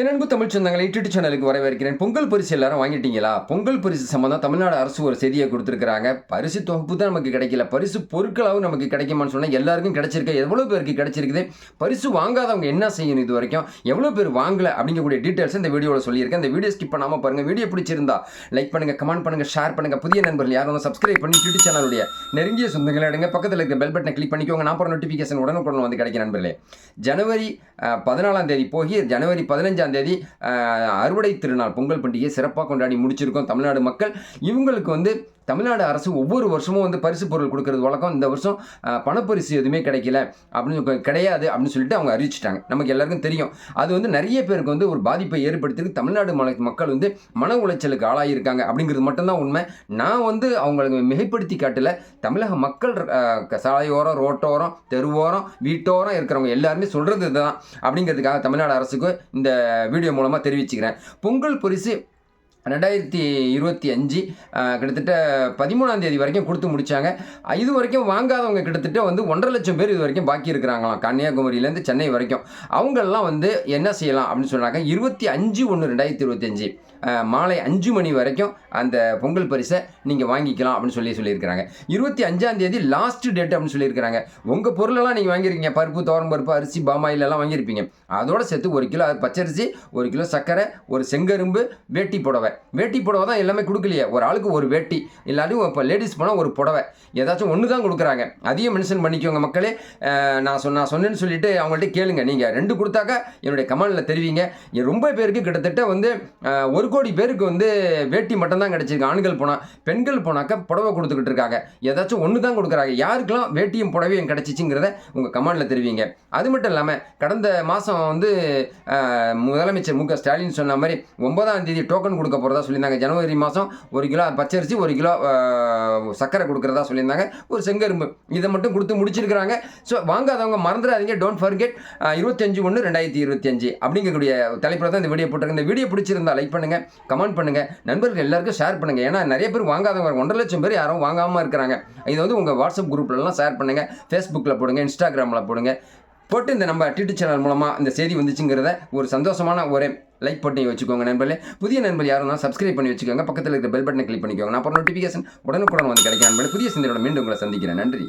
என் அன்பு தமிழ் சொந்தங்களை யூடியூப் சேனலுக்கு வரவேற்கிறேன். பொங்கல் பரிசு எல்லாரும் வாங்கிட்டீங்களா? பொங்கல் பரிசு சம்பந்தம் தமிழ்நாடு அரசு ஒரு செய்தியை கொடுத்துருக்காங்க பரிசு தொகுப்பு தான் நமக்கு கிடைக்கல. பரிசு பொருட்களாகவும் நமக்கு கிடைக்குமான்னு சொன்னால் எல்லாருக்கும் கிடைச்சிருக்கு எவ்வளோ பேருக்கு கிடைச்சிருக்குது? பரிசு வாங்காதவங்க என்ன செய்யணும் இது வரைக்கும்? எவ்வளோ பேர் வாங்கலை அப்படிங்கக்கூடிய டீட்டெயில்ஸ் இந்த வீடியோவில் சொல்லியிருக்கேன். இந்த வீடியோ ஸ்கிப் பண்ணாமல் பாருங்கள் வீடியோ பிடிச்சிருந்தா லைக் பண்ணுங்கள் கமெண்ட் பண்ணுங்கள் ஷேர் பண்ணுங்கள் புதிய நண்பர்கள் யாரும் வந்து சப்ஸ்கிரைப் பண்ணி யூடியூப் சேனலுடைய நெருங்கிய சொந்தங்களை எடுங்க. பக்கத்தில் இருக்க பெல் பட்டனை கிளிக் பண்ணிக்கோங்க. நான் போகிற நோட்டிஃபிகேஷன் உடனுக்குடன் வந்து கிடைக்கும் நண்பர்களே. ஜனவரி பதினாலாம் தேதி போகி ஜனவரி பதினஞ்சாம் தேதி அறுவடை திருநாள் பொங்கல் பண்டிகையை சிறப்பாக கொண்டாடி முடிச்சிருக்கோம் தமிழ்நாடு மக்கள். இவங்களுக்கு வந்து தமிழ்நாடு அரசு ஒவ்வொரு வருஷமும் வந்து பரிசு பொருள் கொடுக்கறது வழக்கம். இந்த வருஷம் பணப்பரிசு எதுவுமே கிடைக்கல. அப்படின்னு கிடையாது அப்படின்னு சொல்லிட்டு அவங்க அறிவிச்சிட்டாங்க. நமக்கு எல்லாருக்கும் தெரியும். அது வந்து நிறைய பேருக்கு வந்து ஒரு பாதிப்பை ஏற்படுத்தியிருக்கு தமிழ்நாடு மக்கள் வந்து மன உளைச்சலுக்கு ஆளாகியிருக்காங்க அப்படிங்கிறது மட்டும்தான் உண்மை. நான் வந்து அவங்களுக்கு மிகைப்படுத்தி காட்டல. தமிழக மக்கள் சாலையோரம் ரோட்டோரம் தெருவோரம் வீட்டோரம் இருக்கிறவங்க எல்லாருமே சொல்கிறது இதுதான். அப்படிங்கிறதுக்காக தமிழ்நாடு அரசுக்கு இந்த வீடியோ மூலமாக தெரிவிச்சுக்கிறேன். பொங்கல் பரிசு ரெண்டாயிரத்தி இருபத்தி அஞ்சு கிட்டத்தட்ட பதிமூணாம் தேதி வரைக்கும் கொடுத்து முடித்தாங்க இது வரைக்கும் வாங்காதவங்க கிட்டத்தட்ட வந்து ஒன்றரை லட்சம் பேர் இது வரைக்கும் பாக்கி இருக்கிறாங்களாம். கன்னியாகுமரியிலேருந்து சென்னை வரைக்கும். அவங்கெல்லாம் வந்து என்ன செய்யலாம் அப்படின்னு சொன்னாங்க இருபத்தி அஞ்சு ஒன்று ரெண்டாயிரத்தி இருபத்தஞ்சு மாலை அஞ்சு மணி வரைக்கும் அந்த பொங்கல் பரிசை நீங்கள் வாங்கிக்கலாம் அப்படின்னு சொல்லி சொல்லியிருக்கிறாங்க. இருபத்தி அஞ்சாம் தேதி லாஸ்ட் டேட் அப்படின்னு சொல்லியிருக்கிறாங்க. உங்கள் பொருளெல்லாம் நீங்கள் வாங்கியிருக்கீங்க பருப்பு தோரம் பருப்பு அரிசி பாமாயிலெல்லாம் வாங்கியிருப்பீங்க. அதோட சேர்த்து ஒரு கிலோ பச்சரிசி ஒரு கிலோ சர்க்கரை ஒரு செங்கரும்பு வேட்டி புடவை. வேட்டி புடவை தான் எல்லாமே கொடுக்கலையே. ஒரு ஆளுக்கு ஒரு வேட்டி. இல்லாட்டி இப்போ லேடிஸ் போனால் ஒரு புடவை. ஏதாச்சும் ஒன்று தான் கொடுக்குறாங்க. அதையும் மென்ஷன் பண்ணிக்கோங்க மக்களே. நான் சொன்ன நான் சொன்னேன்னு சொல்லிட்டு அவங்கள்ட்ட கேளுங்க. நீங்கள் ரெண்டு கொடுத்தாக்கா என்னுடைய கமெண்டில் தெரிவிங்க. ரொம்ப பேருக்கு கிட்டத்தட்ட வந்து ஒரு கோடி பேருக்கு வந்து வேட்டி மட்டும்தான் கிடச்சிருக்கு. ஆண்கள் போனால் பெண்கள் போனாக்கா புடவை கொடுத்துக்கிட்டு இருக்காங்க. ஏதாச்சும் ஒன்று தான் கொடுக்குறாங்க. யாருக்கெல்லாம் வேட்டியும் புடவையும் கிடச்சிச்சிங்கிறத உங்கள் கமாண்டில் தெரிவிங்க. அது மட்டும் இல்லாமல் கடந்த மாதம் வந்து முதலமைச்சர் மு க ஸ்டாலின் சொன்ன மாதிரி ஒன்பதாம் தேதி டோக்கன் கொடுக்க போகிறதா சொல்லியிருந்தாங்க. ஜனவரி மாதம் ஒரு கிலோ பச்சரிசி ஒரு கிலோ சர்க்கரை கொடுக்குறதா சொல்லியிருந்தாங்க. ஒரு செங்கரும்பு. இதை மட்டும் கொடுத்து முடிச்சிருக்கிறாங்க. ஸோ வாங்காதவங்க மறந்துடாதீங்க. டோன்ட் ஃபர்கெட் இருபத்தஞ்சு ஒன்று ரெண்டாயிரத்தி இருபத்தஞ்சு அப்படிங்கக்கூடிய தலைப்பில் தான் இந்த வீடியோ போட்டிருக்கேன். இந்த வீடியோ பிடிச்சிருந்தா லைக் பண்ணுங்கள் கமெண்ட் பண்ணுங்கள் நண்பர்கள் எல்லாருக்கும் ஷேர் பண்ணுங்கள் ஏன்னா நிறைய பேர் வாங்காதவங்க ஒன்றரை லட்சம் பேர் யாரும் வாங்காமல் இருக்கிறாங்க. இது வந்து உங்கள் வாட்ஸ்அப் குரூப்லலாம் ஷேர் பண்ணுங்கள் ஃபேஸ்புக்கில் போடுங்க இன்ஸ்டாகிராமில் போடுங்க. போட்டு இந்த நம்ம டிடி சேனல் மூலமாக இந்த செய்தி வந்துச்சுங்கிறத ஒரு சந்தோஷமான ஒரு லைக் பண்ணி வச்சுக்கோங்க நண்பர்களே. புதிய நண்பர் யாரும் தான் சப்ஸ்கிரைப் பண்ணி வச்சுக்கோங்க. பக்கத்தில் இருக்கிற பெல் பட்டனை கிளிக் பண்ணிக்கோங்க. நான் அப்புறம் நோட்டிஃபிகேஷன் உடனுக்குடன் வந்து கிடைக்கும் நண்பர்களே. புதிய சிந்தனையோட மீண்டும் உங்களை சந்திக்கிறேன். நன்றி.